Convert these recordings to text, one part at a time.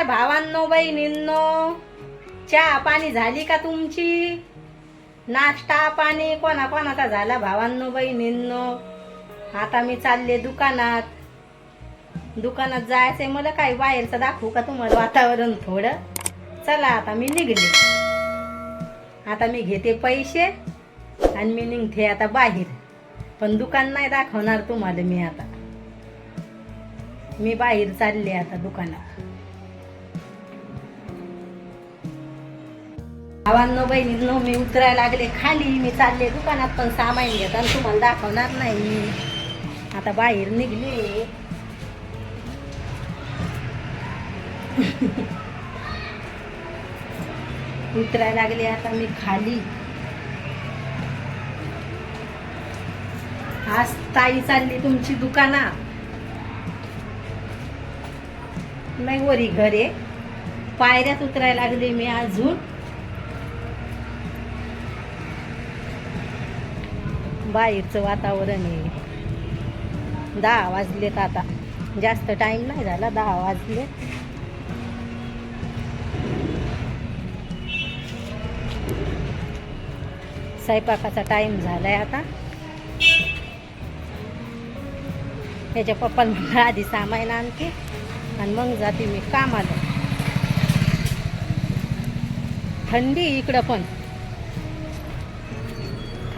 नमस्कार भावांनो बहिणींनो. चहा पाणी झाली का तुमची? नाश्ता पाणी कोणा कोणाचा झाला भावांनो बहिणींनो? आता मी चालले दुकानात. दुकानात जायचंय मला काय बाहेरचं दाखवू का तुम्हाला वातावरण थोडं? चला आता मी निघले. आता मी घेते पैसे आणि मी निघते आता बाहेर. पण दुकान नाही दाखवणार तुम्हाला मी आता. मी बाहेर चालले आता दुकानात. भावांनो बहिणींनो मी उतरायला लागले खाली. मी चालले दुकानात पण सामान घेत आणि तुम्हाला दाखवणार नाही. आता बाहेर निघले. उतरायला लागले आता मी खाली. आज ताई चालली तुमची दुकानात. नाही वरी घरे. पायऱ्यात उतरायला लागले मी अजून. बाहेरचं वातावरण आहे. दहा वाजलेत आता. जास्त टाईम नाही झाला दहा वाजले. स्वयंपाकाचा टाईम झालाय आता. त्याच्या पप्पाला आधी सामायला आणते. आणि मग जाते मी कामाला. थंडी इकडं पण.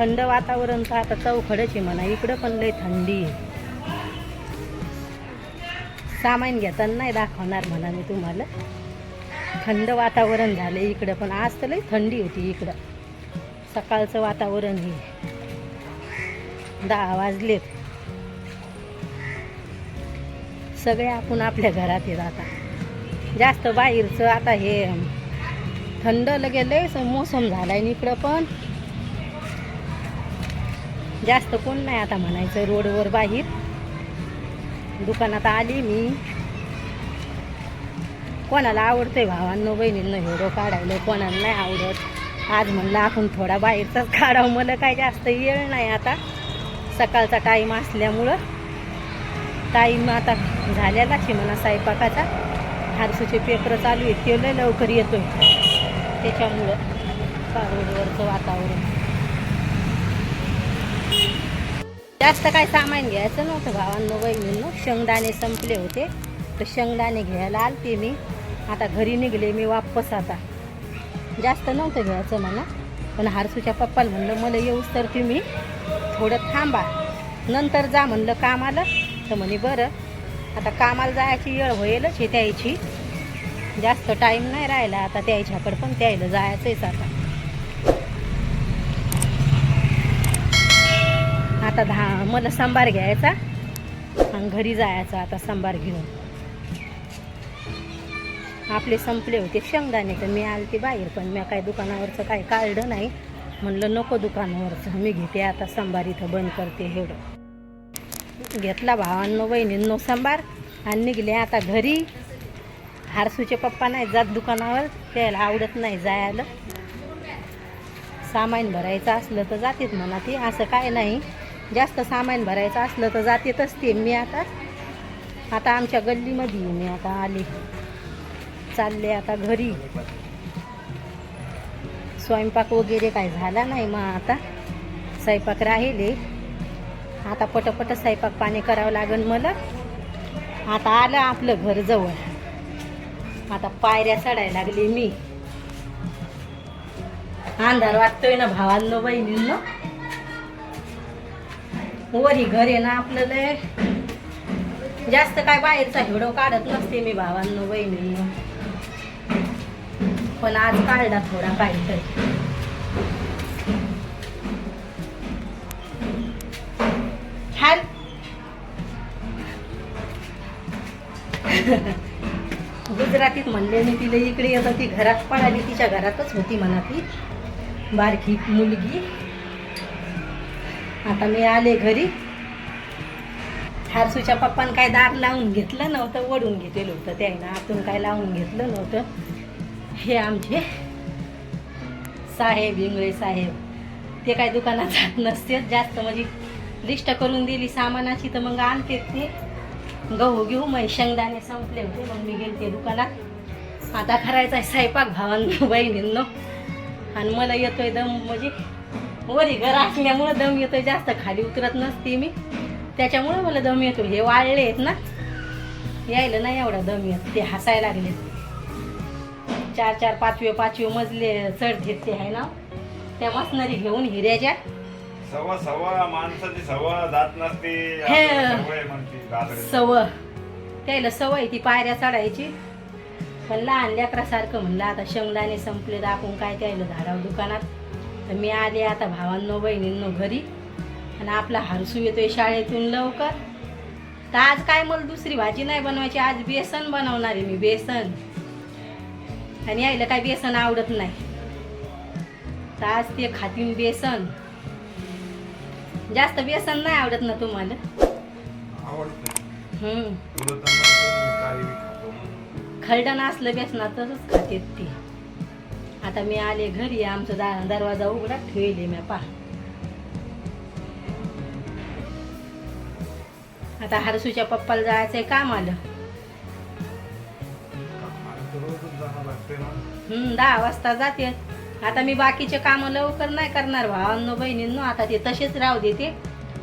थंड वातावरण तर आता चौखडच आहे म्हणा. इकडं पण लय थंडी आहे. सामान घेताना नाही दाखवणार म्हणा मी तुम्हाला. थंड वातावरण झालं इकडं पण. आज तर लय थंडी होती इकडं. सकाळचं वातावरण हे. दहा वाजलेत. सगळे आपण आपल्या घरात येत आता. जास्त बाहेरचं आता हे थंड लगे लय मोसम झाला आणि इकडं पण. जास्त कोण नाही आता म्हणायचं रोडवर बाहेर. दुकानात आली मी. कोणाला आवडतंय भावांनो बहिणींना हिरो काढायला कोणाला नाही आवडत. आज म्हणलं आपण थोडा बाहेरचाच काढावं. मला काय जास्त येळ नाही आता. सकाळचा टाईम असल्यामुळं. टाईम आता झालेलाच आहे म्हणा स्वयंपाकाचा. हारसूचे पेपर चालू आहेत ते लय लवकर येतोय. त्याच्यामुळं रोडवरचं वातावरण? जास्त काय सामान घ्यायचं नव्हतं भावांनो बहिणींनो शेंगदाणे संपले होते. तर शेंगदाणे घ्यायला आलते मी. आता घरी निघले मी वापस आता. जास्त नव्हतं घ्यायचं म्हणा. पण हारसूच्या पप्पाला म्हणलं मला येऊस तर तुम्ही. थोडं थांबा. नंतर जा म्हणलं कामाला. तर म्हणे बरं. आता कामाला जायची वेळ होईलच हे त्याची. जास्त टाईम नाही राहिला. आता त्याच्याकडं पण त्यायला जायचंच आता. आता दहा मला सांबार घ्यायचा आणि घरी जायचा आता सांबार घेऊन. आपले संपले होते शेंगदाणे तर मी आलते बाहेर पण मी काय दुकानावरचं काय काढलं नाही. म्हणलं नको दुकानावरचं मी घेते आता सांबार इथं बंद करते एवढं. घेतला भावांनो बहिणींनो सांबार आणि निघले आता घरी. हारसूचे पप्पा नाही जात दुकानावर त्याला आवडत नाही जायला. सामान भरायचं असलं तर जातेत म्हणा ती असं काय नाही. जास्त सामान भरायचं असलं तर जातेतच ते. मी आता आता आमच्या गल्लीमध्ये मी आता आले. चालले आता घरी. स्वयंपाक वगैरे काय झाला नाही मग आता. स्वयंपाक राहिले. आता पटपट स्वयंपाक पाणी करावं लागेल मला. आता आलं आपलं घर जवळ. आता पायऱ्या चढायला लागली मी. अंधार वाटतोय ना भावांनो बहिणींना? वरी घर आहे ना आपलं जास्त काय बाहेरचा हिडो काढत नसते मी भावांनो बहिणी पण आज काढला थोडा काहीतरी. छान. गुजरातीत म्हणले मी तिला इकडे येतं ती घरात पळाली तिच्या घरातच होती म्हणा ती. बारकी मुलगी. आता मी आले घरी. हारसूच्या पप्पानं काय दार लावून घेतलं नव्हतं ओढून घेतलेलं होतं त्यानं. आतून काय लावून घेतलं नव्हतं. हे आमचे साहेब इंगळे साहेब. ते काय दुकानात जात नसते. जास्त म्हणजे लिस्ट करून दिली सामानाची तर मग आणते ते. गहू घेऊ मग शेंगदाणे संपले होते मग मी गेलते दुकानात. आता करायचा आहे स्वयंपाक भावांना बहिणींनो. आणि मला येतोय दम म्हणजे वरी घर असल्यामुळं दम येतोय. जास्त खाली उतरत नसते मी. त्याच्यामुळं मला दम येतो हे वाळले आहेत ना यायला नाही एवढा दम येत. ते हसायला लागले चार चार पाचवे पाचवे मजले चढ घेत ते आहे ना. त्या मशनरी घेऊन हिऱ्याच्या माणसाची जात नसते. हे. आपल्याला सवय म्हणते दादरे. सव त्याला सवय ती पायऱ्या चढायची. पण लहान लेकरासारखं म्हणलं आता शेंगदाणे संपले दाखवून काय त्याला झाडावर दुकानात. तर मी आले आता भावांनो बहिणींनो घरी. आणि आपला हरसू येतोय शाळेतून लवकर. तर आज काय मला दुसरी भाजी नाही बनवायची आज बेसन बनवणार आहे मी बेसन. आणि यायला काय बेसन आवडत नाही. तर आज ते खातीन बेसन. जास्त बेसन नाही आवडत ना तुम्हाला? आवडतं हम्म. तुला तर म्हणतो मी काही बी खातो असलं ती. आता मी आले घरी आमचा दा दरवाजा उघडा ठेवले मी पा आता हरसूच्या पप्पाला जायचंय काम आलं हम्म दहा वाजता जाते. आता मी बाकीचे कामं लवकर नाही करणार भावांनो बहिणींनो आता ते तसेच राहू देते.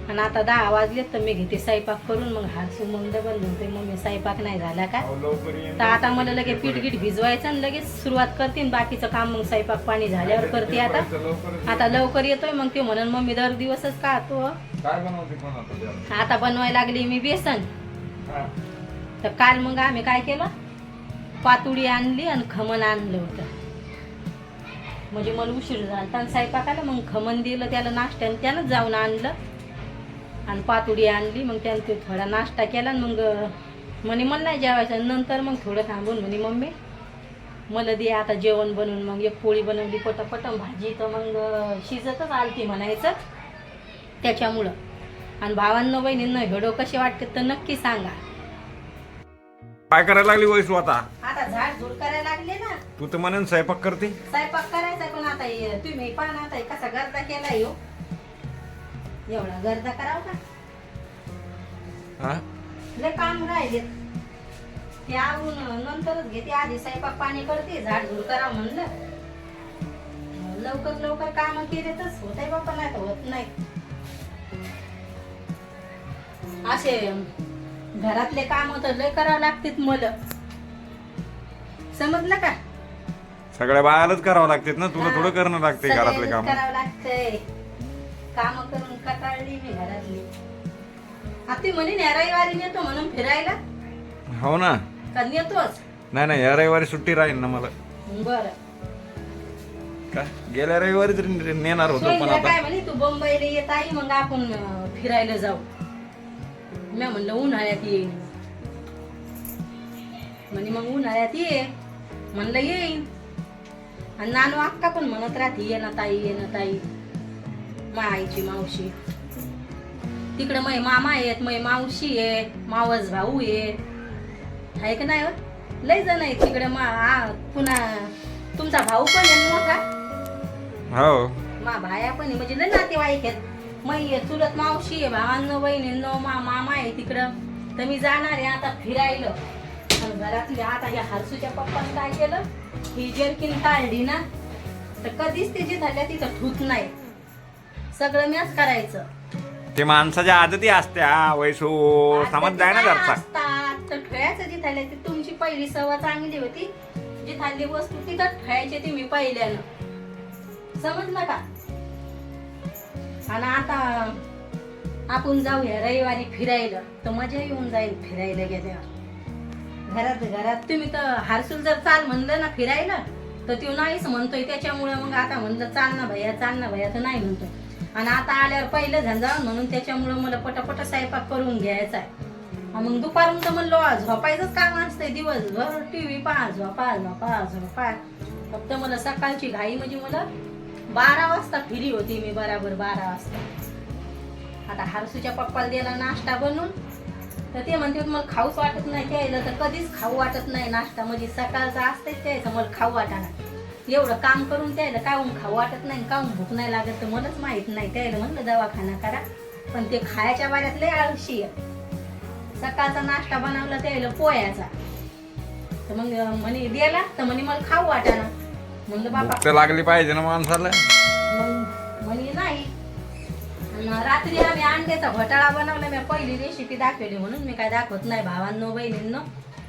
आणि आता दहा वाजले तर मी घेते स्वयंपाक करून मग हरसू मग डबल म्हणते मग मी स्वयंपाक नाही झाला का? तर आता मला लगेच पीठ गीठ भिजवायचं आणि लगेच सुरुवात करते आणि बाकीचं काम मग स्वयंपाक पाणी झाल्यावर करते आता. आता लवकर येतोय मग ते म्हणून मग मी दर दिवसच बनवते पण आता बनवायला लागली मी बेसन. तर काल मग आम्ही काय केलं? पातुडी आणली आणि खमण आणलं होतं. म्हणजे मला उशीर झाला आणि स्वयंपाकाला मग खमण दिलं त्याला नाश्त्याने त्यानंच जाऊन आणलं. आणि पातुडी आणली मग त्यानं ते थोडा नाश्ता केला आणि मग म्हणे मला नाही जेवायचं. नंतर मग थोडं थांबून म्हणे मम्मी मला दे आता जेवण बनवून. मग एक पोळी बनवली पटापट आणि भाजी तर मग शिजतच आलती म्हणायचं त्याच्यामुळं. आणि भावांनो बहिणींनो हेडो कसे वाटते तर नक्की सांगा. काय करायला लागली वयसू आता? आता झाड झुड करायला लागले ना. तू तर म्हणून स्वयंपाक करते. स्वयंपाक करायचा पण आता तुम्ही हे कसा गर्दा केला यो एवढा गर्दा करावं का? हा? लय काम राहिले. ते आवरून नंतरच घेते आधी स्वयंपाक पाणी करते झाड झुड करावं म्हणलं. लवकर लवकर काम केले तर होत आहे बाप्पा नाही तर होत नाही. असे घरातले काम तर लय करावं लागतात मला. समजलं का? सगळ्या बायालाच करावं लागते ना? तुला. थोडं करणं लागते घरातले काम. करावं लागतंय. काम करून कटाळली मी घरातली? आता ती म्हणे "न्या रविवारी नेतो म्हणून फिरायला? हो ना. का नेतोच नाही नाही या रविवारी सुट्टी राहील ना मला. बर. काय गेल्या रविवारी तरी नेणार होतो पण आता. काय म्हणे तू बंबईला येत आई मग आपण फिरायला जाऊ. मी म्हणलं उन्हाळ्यात येईन म्हणे मग उन्हाळ्यात ये. म्हणलं येईन. आणि नानू अक्का पण म्हणत राहते ये ना ताई ये ना ताई. मा आईची मावशी. तिकडे मै मामा आहेत मै मावशी आहे मावस भाऊ आहे आहे का नाही हो? लय जण आहेत तिकडे मा पुन्हा तुमचा भाऊ पण आहे मोठा? हो. मा भाया पण आहे. म्हणजे लय नातेवाईक आहेत. मै आहे, चुलत मावशी आहे भावांनो बहिणींनो मा मामा आहे तिकडं. तर मी जाणार आहे आता फिरायला. घरातली आता या हरसूच्या पप्पाने काय केलं? ही जर्किन काढली ना तर कधीच ते जिथल्या तिथं ठूत नाही. सगळं मीच करायचं. ते माणसाच्या आदती असत्या वयसू समज जाय ना घरचा. असतात. तर ठेवायचं जिथल्या ती तुमची पहिली सवय चांगली होती. जिथली वस्तू तिथं ठेवायची ती मी पहिल्यानं. समजलं का? आणि आता आपण जाऊया रविवारी फिरायला. तर मजा येऊन जाईल फिरायला गेल्यावर. घरात घरात तुम्ही तर हारसूल जर चाल म्हणलं ना फिरायला तर तो नाहीच म्हणतोय. त्याच्यामुळे मग आता म्हणलं चाल ना भैया चाल ना भैया. तर नाही म्हणतोय. आणि आता आल्यावर पहिलं झंझावून म्हणून त्याच्यामुळं मला पटापट स्वयंपाक करून घ्यायचा आहे. मग दुपारून तर म्हणलो झोपायचंच काम असतंय दिवसभर टी व्ही पहा झोपा झोपा झोपा. फक्त मला सकाळची घाई म्हणजे मला बारा वाजता फिरी होती मी बराबर बारा वाजता. आता हारसूच्या पप्पाला दिला नाश्ता बनून तर ते म्हणते मला खाऊच वाटत नाही त्यायला तर कधीच खाऊ वाटत नाही नाश्ता. म्हणजे सकाळचा असतेच त्यायचं मला खाऊ वाटाना. एवढं काम करून त्याला काहून खाऊ वाटत नाही काहून भूक नाही लागत तर मलाच माहीत नाही. त्याला म्हणलं दवाखाना करा. पण ते खायच्या बाऱ्यात लय आळशी आहे. सकाळचा नाश्ता बनवला त्याला पोह्याचा. तर मग म्हणे दिला. तर म्हणे मला खाऊ वाटाना म्हणलं बाबा भूक तर लागली पाहिजे ना माणसाला. मग म्हणे नाही. रात्री आम्ही अंड्याचा घोटाळा बनवला. मी पहिली रेसिपी दाखवली म्हणून मी काय दाखवत नाही भावांनो बहिणींनो.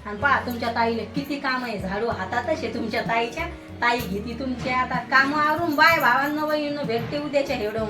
आणि पहा तुमच्या ताईला किती काम आहे. झाडू हातातच आहे तुमच्या ताईच्या. ताई घेती तुमच्या आता कामं आवरून बाय भावांना बहिणीनं भेटते उद्याच्या हेडो